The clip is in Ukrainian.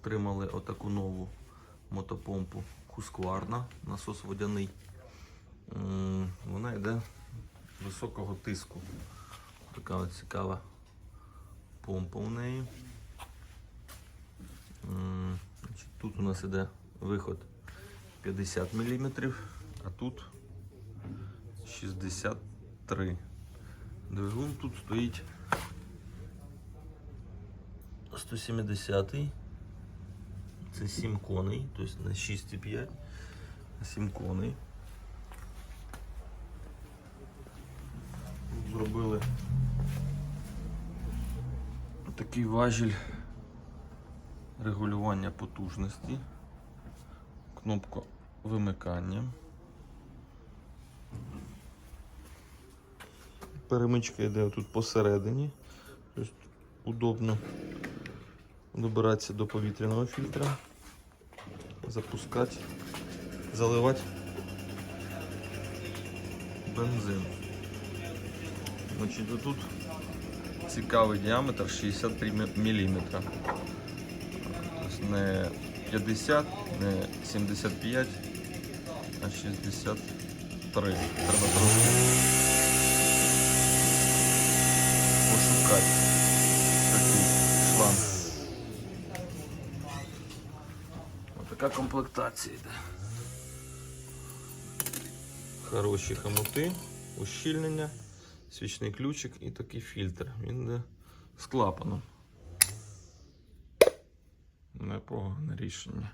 отримали отаку нову мотопомпу Husqvarna, насос водяний. Вона йде високого тиску. Така цікава помпа у неї. Тут у нас іде виход 50 мм, а тут 63. Двигун тут стоїть 170 Це 7 коней, тобто не 6,5, а 7 коней. Зробили такий важіль регулювання потужності, кнопка вимикання. Перемичка йде тут посередині. Тобто удобно добиратися до повітряного фільтра, запускати, заливати бензин. Значить, тут цікавий діаметр 63 мм. Тобто не 50, не 75, а 63. Треба трошки пошукати Отака комплектація йде. Хороші хомути, ущільнення, свічний ключик і такий фільтр. Він йде з клапаном. Непогане рішення.